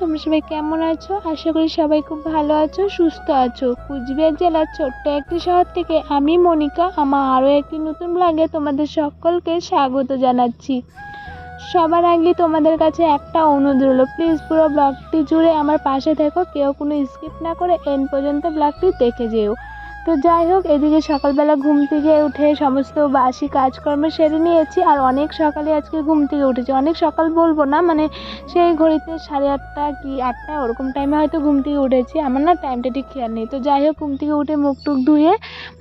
তোমরা সবাই কেমন আছো? আশা করি সবাই খুব ভালো আছো, সুস্থ আছো। কুচবিহার জেলার ছোট্ট একটি শহর থেকে আমি মনিকা, আমার আরও একটি নতুন ব্লগে তোমাদের সকলকে স্বাগত জানাচ্ছি। সবার আগে তোমাদের কাছে একটা অনুরোধ হলো প্লিজ পুরো ব্লগটি জুড়ে আমার পাশে থেকো, কেউ কোনো স্কিপ না করে এন পর্যন্ত ব্লগটি দেখে যেও। তো যাই হোক, এদিকে সকালবেলা ঘুম থেকে উঠে সমস্ত বাসি কাজকর্ম সেরে নিয়েছি আর অনেক সকালে আজকে ঘুম থেকে উঠেছি। অনেক সকাল বলব না মানে সেই ঘড়িতে সাড়ে আটটা কি আটটা ওরকম টাইমে হয়তো ঘুম থেকে উঠেছি। আমার না টাইমটা ঠিক খেয়াল নেই। তো যাই হোক, ঘুম থেকে উঠে মুখ টুক ধুয়ে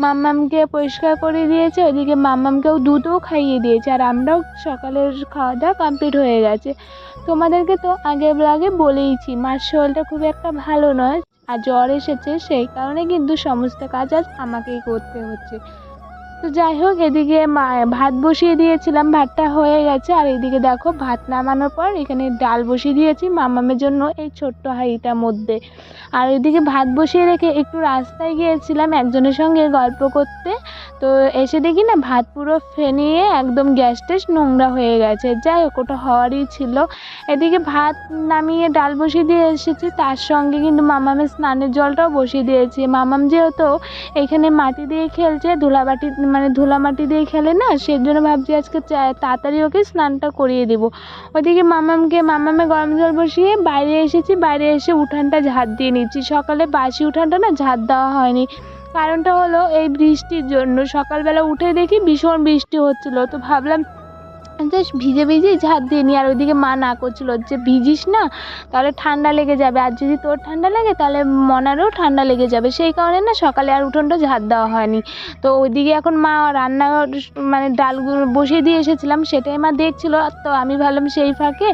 মাম্মামকে পরিষ্কার করে দিয়েছে, ওইদিকে মাম্মামকেও দুধও খাইয়ে দিয়েছে আর আমরাও সকালের খাওয়া দাওয়া কমপ্লিট হয়ে গেছে। তোমাদেরকে তো আগের ব্লগে বলেইছি মার শরীরটা খুব একটা ভালো নয়। আর জ্বর এসেছে সেই কারণে কিন্তু সমস্ত কাজ আজ আমাকেই করতে হচ্ছে। তো যাই হোক, এদিকে মা, ভাত বসিয়ে দিয়েছিলাম, ভাতটা হয়ে গেছে। আর এদিকে দেখো, ভাত নামানোর পর এখানে ডাল বসিয়ে দিয়েছি মামামের জন্য এই ছোট্ট হাঁড়িটার মধ্যে। আর এদিকে ভাত বসিয়ে রেখে একটু রাস্তায় গিয়েছিলাম একজনের সঙ্গে গল্প করতে। তো এসে দেখি না ভাত পুরো ফেনিয়ে একদম গ্যাস ট্যাস নোংরা হয়ে গেছে। যাই হোক, ওটা হওয়ারই ছিল। এদিকে ভাত নামিয়ে ডাল বসিয়ে দিয়ে এসেছি। তার সঙ্গে কিন্তু মামামের স্নানের জলটাও বসিয়ে দিয়েছি। মামাম যেহেতু এখানে মাটি দিয়ে খেলছে, ধুলাবাটি মানে ধুলা মাটি দিয়ে খেলে না সেই জন্য ভাবছি আজকে তাড়াতাড়ি ওকে স্নানটা করিয়ে দেবো। ওইদিকে মামামকে, মামামে গরম জল বসিয়ে বাইরে এসেছি। বাইরে এসে উঠানটা ঝাড় দিয়ে নিচ্ছি। সকালে বাসি উঠানটা না ঝাড় দেওয়া হয়নি। কারণটা হলো এই বৃষ্টির জন্য। সকালবেলা উঠে দেখি ভীষণ বৃষ্টি হচ্ছিল তো ভাবলাম জাস্ট ভিজে ভিজেই ঝাড় দিয়ে নিই আর ওইদিকে মা না করছিল, যে ভিজিস না, তাহলে ঠান্ডা লেগে যাবে। আর যদি তোর ঠান্ডা লাগে, তাহলে মনারও ঠান্ডা লেগে যাবে। সেই কারণে না সকালে আর উঠোনটা ঝাড় দেওয়া হয়নি। তো ওইদিকে এখন মা রান্না মানে ডালগুলো বসিয়ে দিয়ে এসেছিলাম, সেটাই মা দেখছিল। তো আমি ভাবলাম সেই ফাঁকে,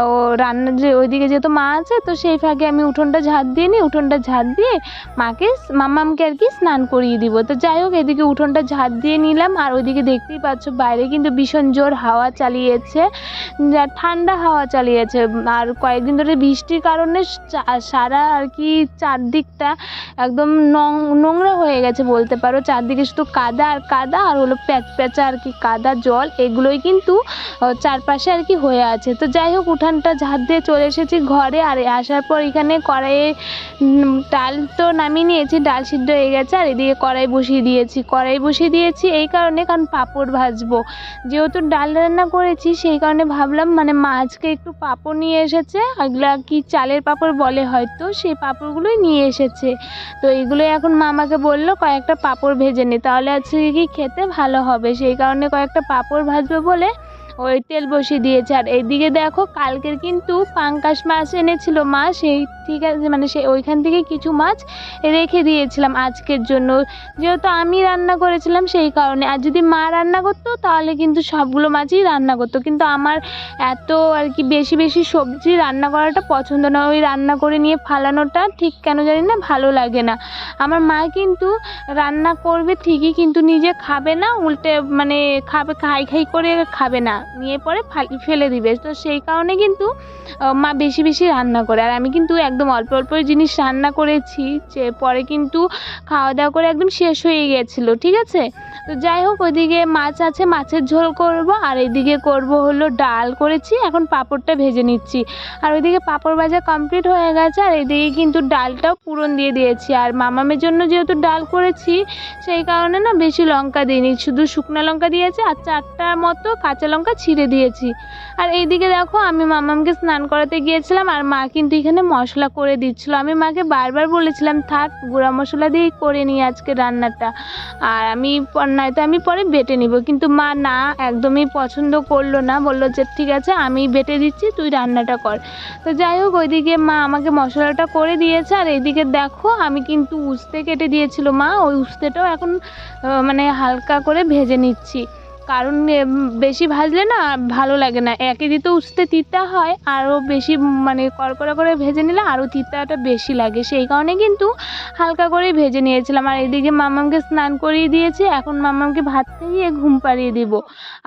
ও রান্না যে ওইদিকে যেহেতু মা আছে, তো সেই ফাঁকে আমি উঠোনটা ঝাড় দিয়ে নিই উঠোনটা ঝাড় দিয়ে মাকে মাম্মামকে আর কি স্নান করিয়ে দিব। তো যাই হোক, এদিকে উঠোনটা ঝাড় দিয়ে নিলাম, আর ওইদিকে দেখতেই পাচ্ছ বাইরে কিন্তু ভীষণ জোর হাওয়া চালিয়েছে, যা ঠান্ডা হাওয়া চালিয়েছে। আর কয়েকদিন ধরে বৃষ্টির কারণে সারা আর কি চারদিকটা একদম নোংরা হয়ে গেছে বলতে পারো। চারদিকে শুধু কাদা আর কাদা আর হলো প্যাচ, প্যাচা আর কি কাদা, জল এগুলোই কিন্তু চারপাশে আর কি হয়ে আছে। তো যাই হোক, উঠানটা ঝাড় দিয়ে চলে এসেছি ঘরে আর আসার পর এখানে কড়াইয়ে ডাল তো নামিয়ে নিয়েছি, ডাল সিদ্ধ হয়ে গেছে আর এদিকে কড়াই বসিয়ে দিয়েছি। কড়াই বসিয়ে দিয়েছি এই কারণে কারণ পাঁপড় ভাজবো। যেহেতু ডাল রান্না করেছি, সেই কারণে ভাবলাম মানে মা আজকে একটু পাঁপড় নিয়ে এসেছে, এগুলা কি চালের পাঁপড় বলে হয়তো, সেই পাঁপড়গুলোই নিয়ে এসেছে। তো এগুলোই এখন মা আমাকে বলল, কয়েকটা পাঁপড় ভেজে নে, তাহলে আজকে কি খেতে ভালো হবে? সেই কারণে কয়েকটা পাঁপড় ভাজবে বলে ওই তেল বসিয়ে দিয়েছে। আর এইদিকে দেখো, কালকের কিন্তু পাঙ্কাশ মাছ এনেছিল মা, সেই ঠিক আছে মানে সে ওইখান থেকে কিছু মাছ রেখে দিয়েছিলাম আজকের জন্য। যেহেতু আমি রান্না করেছিলাম সেই কারণে। আর যদি মা রান্না করতো, তাহলে কিন্তু সবগুলো মাছই রান্না করতো। কিন্তু আমার এত আর কি বেশি বেশি সবজি রান্না করাটা পছন্দ না। ওই রান্না করে নিয়ে ফালানোটা ঠিক কেন জানি না, ভালো লাগে না। আমার মা কিন্তু রান্না করবে ঠিকই, কিন্তু নিজে খাবে না, উল্টে মানে খাবে, খাই খাই করে খাবে না। নিয়ে পরে ফালি দিবে। তো সেই কারণে কিন্তু মা বেশি বেশি রান্না করে। আর আমি কিন্তু একদম অল্প অল্প জিনিস রান্না করেছি যে পরে কিন্তু খাওয়া দাওয়া করে একদম শেষ হয়ে গেছিল, ঠিক আছে? তো যাই হোক, ওইদিকে মাছ আছে, মাছের ঝোল করব, আর এদিকে করব হলো ডাল করেছি, এখন পাঁপড়টা ভেজে নিচ্ছি। আর ওইদিকে পাঁপড় ভাজা কমপ্লিট হয়ে গেছে, আর এদিকে কিন্তু ডালটাও পূরণ দিয়ে দিয়েছি। আর মামামের জন্য যেহেতু ডাল করেছি, সেই কারণে না বেশি লঙ্কা দিইনি, শুধু শুকনো লঙ্কা দিয়েছি, আর চারটার মতো কাঁচা লঙ্কা ছিঁড়ে দিয়েছি। আর এইদিকে দেখো, আমি মামামকে স্নান করাতে গিয়েছিলাম, আর মা কিন্তু এখানে মশলা করে দিচ্ছিল। আমি মাকে বারবার বলেছিলাম, থাক, গুঁড়া মশলা দিয়েই করে নিই আজকে রান্নাটা। আর আমি নয়তো আমি পরে বেটে নিব। কিন্তু মা না, একদমই পছন্দ করল না। বলল যে, ঠিক আছে, আমি বেটে দিচ্ছি, তুই রান্নাটা কর। তো যাই হোক, ওইদিকে মা আমাকে মশলাটা করে দিয়েছে। আর এইদিকে দেখো, আমি কিন্তু উস্তে কেটে দিয়েছিল মা। ওই উস্তেটাও এখন মানে হালকা করে ভেজে নিচ্ছি। কারণ বেশি ভাজলে না ভালো লাগে না। একে দিতে উস্তে তিতা হয় আরও বেশি মানে কড়কড়া করে ভেজে নিলে আরও তিতাটা বেশি লাগে। সেই কারণে কিন্তু হালকা করেই ভেজে নিয়েছিলাম। আর এদিকে মামামকে স্নান করিয়ে দিয়েছি, এখন মামামকে ভাত খাইয়ে ঘুম পাড়িয়ে দিব।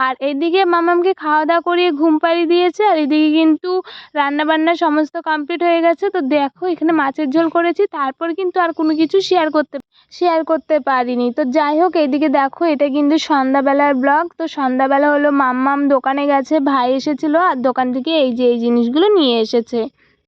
আর এদিকে মামামকে খাওয়া দাওয়া করিয়ে ঘুম পাড়িয়ে দিয়েছে, আর এদিকে কিন্তু রান্না বান্না সমস্ত কমপ্লিট হয়ে গেছে। তো দেখো, এখানে মাছের ঝোল করেছি, তারপর কিন্তু আর কোনো কিছু শেয়ার করতে শেয়ার করতে পারিনি। তো যাই হোক এদিকে দেখো, এটা কিন্তু সন্ধ্যাবেলার ব্লগ তো সন্ধ্যাবেলা হলো মাম্মাম দোকানে গেছে, ভাই এসেছিল, আর দোকান থেকে এই যে, এই জিনিসগুলো নিয়ে এসেছে।